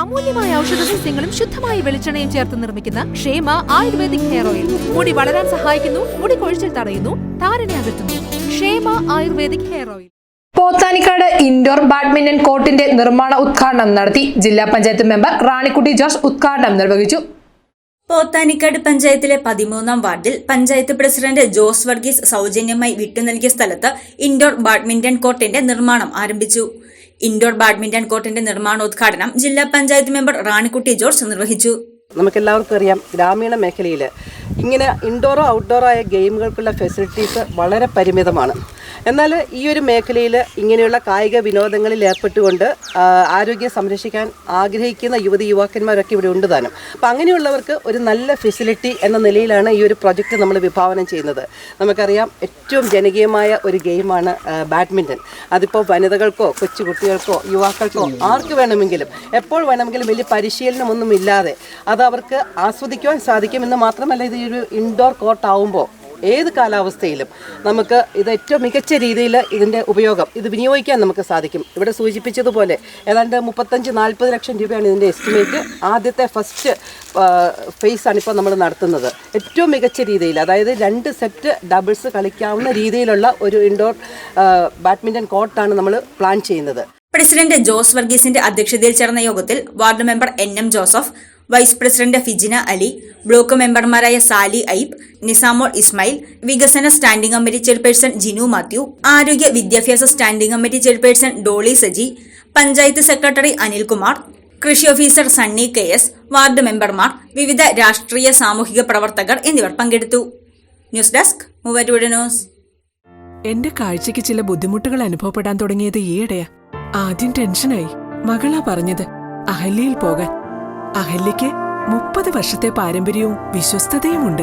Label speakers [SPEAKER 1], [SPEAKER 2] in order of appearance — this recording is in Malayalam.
[SPEAKER 1] അമൂല്യമായ ഔഷധ സസ്യങ്ങളും ശുദ്ധമായ വെളിച്ചെണ്ണയും ചേർത്ത് നിർമ്മിക്കുന്ന ക്ഷേമ ആയുർവേദിക് ഹെയർ ഓയിൽ. മുടി വളരാൻ സഹായിക്കുന്നു മുടി കൊഴിച്ചിൽ തടയുന്നു താരനെ അകറ്റുന്നു. Kshema ayurvedic hair oil.
[SPEAKER 2] Pothanikkad indoor badminton കോർട്ടിന്റെ നിർമ്മാണ ഉദ്ഘാടനം നടത്തി ജില്ലാ പഞ്ചായത്ത് മെമ്പർ റാണിക്കുട്ടി ജോസ് ഉദ്ഘാടനം നിർവഹിച്ചു.
[SPEAKER 3] പോത്താനിക്കാട് പഞ്ചായത്തിലെ പതിമൂന്നാം വാർഡിൽ പഞ്ചായത്ത് പ്രസിഡന്റ് ജോസ് വർഗീസ് സൗജന്യമായി വിട്ടുനൽകിയ സ്ഥലത്ത് ഇൻഡോർ ബാഡ്മിന്റൺ കോർട്ടിന്റെ നിർമ്മാണം ആരംഭിച്ചു. ഇൻഡോർ ബാഡ്മിന്റൺ കോർട്ടിന്റെ നിർമ്മാണോദ്ഘാടനം ജില്ലാ പഞ്ചായത്ത് മെമ്പർ റാണിക്കുട്ടി ജോർജ് നിർവഹിച്ചു.
[SPEAKER 4] നമുക്കെല്ലാവർക്കും അറിയാം ഗ്രാമീണ മേഖലയിൽ ഇങ്ങനെ ഇൻഡോറോ ഔട്ട്ഡോറോ ആയ ഗെയിമുകൾക്കുള്ള ഫെസിലിറ്റീസ് വളരെ പരിമിതമാണ്. എന്നാൽ ഈ ഒരു മേഖലയിൽ ഇങ്ങനെയുള്ള കായിക വിനോദങ്ങളിൽ ഏർപ്പെട്ടുകൊണ്ട് ആരോഗ്യം സംരക്ഷിക്കാൻ ആഗ്രഹിക്കുന്ന യുവതി യുവാക്കന്മാരൊക്കെ ഇവിടെ ഉണ്ട് താനും. അപ്പോൾ അങ്ങനെയുള്ളവർക്ക് ഒരു നല്ല ഫെസിലിറ്റി എന്ന നിലയിലാണ് ഈ ഒരു പ്രൊജക്റ്റ് നമ്മൾ വിഭാവനം ചെയ്യുന്നത്. നമുക്കറിയാം ഏറ്റവും ജനകീയമായ ഒരു ഗെയിമാണ് ബാഡ്മിന്റൺ. അതിപ്പോൾ വനിതകൾക്കോ കൊച്ചുകുട്ടികൾക്കോ യുവാക്കൾക്കോ ആർക്ക് വേണമെങ്കിലും എപ്പോൾ വേണമെങ്കിലും വലിയ പരിശീലനമൊന്നും ഇല്ലാതെ അത് അവർക്ക് ആസ്വദിക്കുവാൻ സാധിക്കുമെന്ന് മാത്രമല്ല ഇത് ഒരു ഇൻഡോർ കോർട്ട് ആവുമ്പോൾ ഏത് കാലാവസ്ഥയിലും നമുക്ക് ഇത് ഏറ്റവും മികച്ച രീതിയിൽ ഇതിന്റെ ഉപയോഗം ഇത് വിനിയോഗിക്കാൻ നമുക്ക് സാധിക്കും. ഇവിടെ സൂചിപ്പിച്ചതുപോലെ ഏതാണ്ട് മുപ്പത്തഞ്ച് നാൽപ്പത് ലക്ഷം രൂപയാണ് ഇതിന്റെ എസ്റ്റിമേറ്റ്. ആദ്യത്തെ ഫസ്റ്റ് ഫേസാണ് ഇപ്പോൾ നമ്മൾ നടത്തുന്നത്. ഏറ്റവും മികച്ച രീതിയിൽ അതായത് രണ്ട് സെറ്റ് ഡബിൾസ് കളിക്കാവുന്ന രീതിയിലുള്ള ഒരു ഇൻഡോർ ബാഡ്മിന്റൺ കോർട്ടാണ് നമ്മൾ പ്ലാൻ ചെയ്യുന്നത്.
[SPEAKER 3] പ്രസിഡന്റ് ജോസ് വർഗീസിന്റെ അധ്യക്ഷതയിൽ ചേർന്ന യോഗത്തിൽ ward member N M Joseph vice president Fijina Ali block മെമ്പർമാരായ സാലി ഐബ് നിസാമോൾ ഇസ്മായിൽ വികസന standing committee chairperson Jinu Mathew ആരോഗ്യ വിദ്യാഭ്യാസ standing committee chairperson Dolly Saji panchayat secretary Anilkumar കൃഷി officer Sunny K S ward മെമ്പർമാർ വിവിധ രാഷ്ട്രീയ സാമൂഹിക പ്രവർത്തകർ എന്നിവർ പങ്കെടുത്തു. News desk news.
[SPEAKER 5] എന്റെ കാഴ്ചയ്ക്ക് ചില ബുദ്ധിമുട്ടുകൾ അനുഭവപ്പെടാൻ തുടങ്ങിയത് ഈയിടെയാ. ആദ്യം ടെൻഷനായി. മകളാ പറഞ്ഞത് അഹല്യയിൽ പോകാൻ. അഹല്യയ്ക്ക് മുപ്പത് വർഷത്തെ പാരമ്പര്യവും വിശ്വസ്തതയുമുണ്ട്.